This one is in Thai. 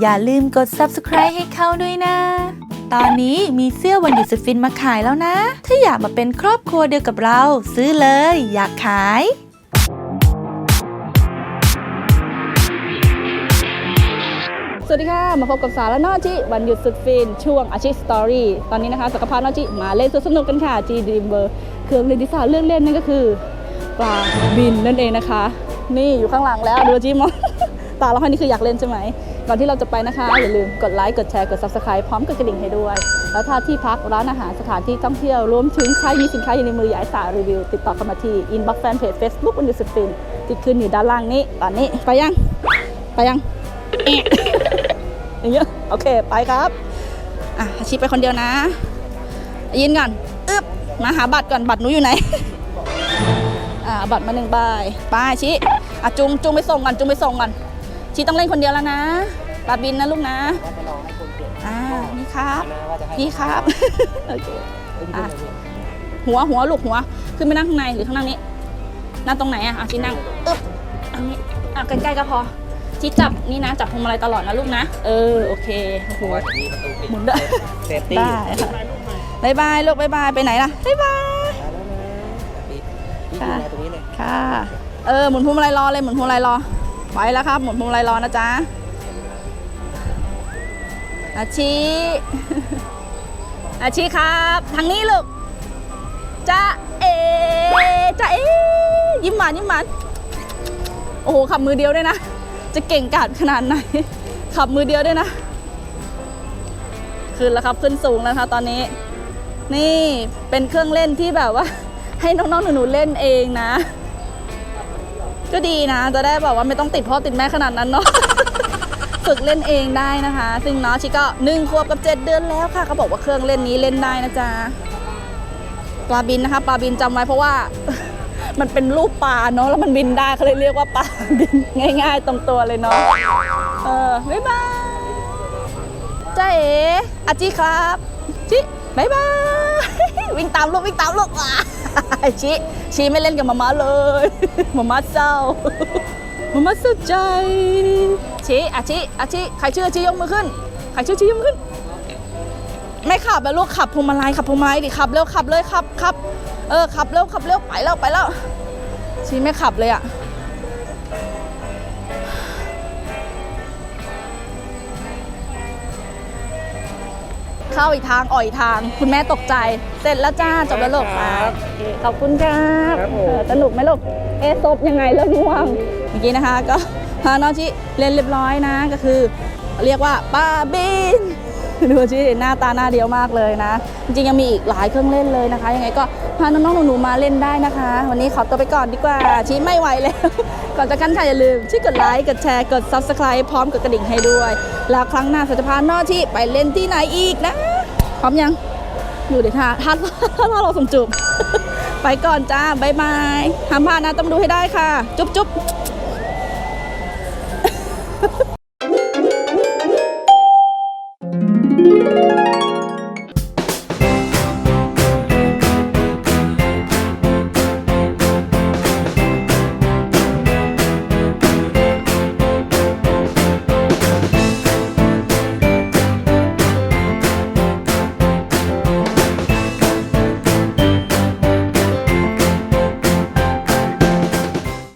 อย่าลืมกด subscribe ให้เขาด้วยนะ ตอนนี้มีเสื้อวันหยุดสุดฟินมาขายแล้วนะ ถ้าอยากมาเป็นครอบครัวเดียวกับเรา ซื้อเลย อยากขายสวัสดีค่ะ มาพบกับสาระนอจิวันหยุดสุดฟิน ช่วงอาชีพสตอรี่ตอนนี้นะคะ สักรพนอจิมาเล่นสนุกกันค่ะ G Dream w o r l d เครื่องเล่นที่สาเลื่อกเล่นนั่นก็คือปลาบินนั่นเองนะคะ นี่อยู่ข้างหลังแล้วดูจิมอง ตาเราให้นี่คืออยากเล่นใช่ไหม ก่อนที่เราจะไปนะคะอย่าลืมกดไลค์กดแชร์กด subscribe พร้อมกดกระดิ่งให้ด้วย แล้วถ้าที่พักร้านอาหารสถานที่ท่องเที่ยวรวมถึงใครมีสินค้าอยู่ในมืออยากสารีวิว ติดต่อเข้ามาที่ inbox fan page Facebook วันหยุดสุดฟินที่ขึ้นอยู่ด้านล่างนี้ตอนนี้ไปยังไปยังอย่างเงี้ยโอเคไปครับอะอาชีพไปคนเดียวนะ ยินก่อนอึ๊บมาหาบัตรก่อนบัตรหนูอยู่ไหนอ่าบัตรมาหนึ่งใบไปชิอะจุงจุงไปส่งก่อนจุงไปส่งก่อน ชีต้องเล่นคนเดียวแล้วนะบัตรบินนะลูกนะอ่านี่ครับนี่ครับโอเคอะหัวหัวลูกหัว ขึ้นไปนั่งข้างในหรือข้างนั่งนี้นั่งตรงไหนอะอะชีนั่งอึ๊บอันนี้อะใกล้ๆก็พอชีจับนี่นะจับพวงมาลัยตลอดนะลูกนะเออโอเคโอ้โหมีประตูปิดหมุนได้เซฟตี้ได้ค่ะบายบายลูกบายบายไปไหนล่ะบายบายปิดพี่ดูแลตรงนี้เลย ค่ะ เออ หมุนพวงมาลัยรอเลย หมุนพวงมาลัยรอ ไปแล้วครับ หมุนพวงมาลัยรอนะจ๊ะอาชีอาชีครับ ทางนี้ลูกจ้าเอจ้าเอยิ้มหวานยิ้มหวานโอ้โหขับมือเดียวด้วยนะ จะเก่งกาจขนาดไหน ขับมือเดียวด้วยนะ ขึ้นแล้วครับขึ้นสูงแล้วครับตอนนี้ นี่เป็นเครื่องเล่นที่แบบว่า ให้น้องๆหนูๆเล่นเองนะ ก็ดีนะ จะได้แบบว่าไม่ต้องติดพ่อติดแม่ขนาดนั้นเนาะ ฝึกเล่นเองได้นะคะ ซึ่งเน้องชิก็หนึ่งขวบกับเจ็ดเดือนแล้วค่ะเขาบอกว่าเครื่องเล่นนี้เล่นได้นะจ๊ะปลาบินนะคะปลาบินจำไว้เพราะว่า มันเป็นรูปปลาเนาะแล้วมันบินได้เขาเลยเรียกว่าปลาบินง่าย ๆ ตรงตัวเลยเนาะเออบ๊ายบายจ้าเอ๋อาจิครับจิบ๊ายบาย วิ่งตามลูกวิ่งตามลูกอะชิ ชีไม่เล่นกับมาม่าเลยมาม่าเศร้ามาม่าเสียใจชีอาชีอาชีใครชื่ออาชียกมือขึ้นใครชื่อชียกมือขึ้น ไม่ขับแล้วลูกขับพวงมาลัยขับพวงมาลัยดิขับเร็วขับเลยขับขับเออขับเร็วขับเร็วไปแล้วไปแล้วชีไม่ขับเลยอะ เข้าอีกทางอ่อยอีกทาง คุณแม่ตกใจ เสร็จแล้วจ้าจบแล้วลูกครับโอเคขอบคุณครับครับผม เออสนุกไหมลูกเอะซบยังไงเลิกง่วงเมื่อกี้นะคะ ก็พาน้องชิเล่นเรียบร้อยนะก็คือ เรียกว่าป้าบิน ดูชิหน้าตาหน้าเดียวมากเลยนะ จริงๆยังมีอีกหลายเครื่องเล่นเลยนะคะ ยังไงก็พาน้องๆหนูๆมาเล่นได้นะคะ วันนี้ขอตัวไปก่อนดีกว่าชี้ไม่ไหวแล้ว ก่อนจากกันค่ะอย่าลืมช่วยกดไลค์กดแชร์กด subscribe พร้อมกดกระดิ่งให้ด้วย แล้วครั้งหน้าเราจะพาน้องที่ไปเล่นที่ไหนอีกนะ พร้อมยังดูเดี๋ยวท่าท่าท่าเราส่งจูบ ไปก่อนจ้าบายบายห้ามพลาดนะต้องดูให้ได้ค่ะ จุ๊บจุ๊บ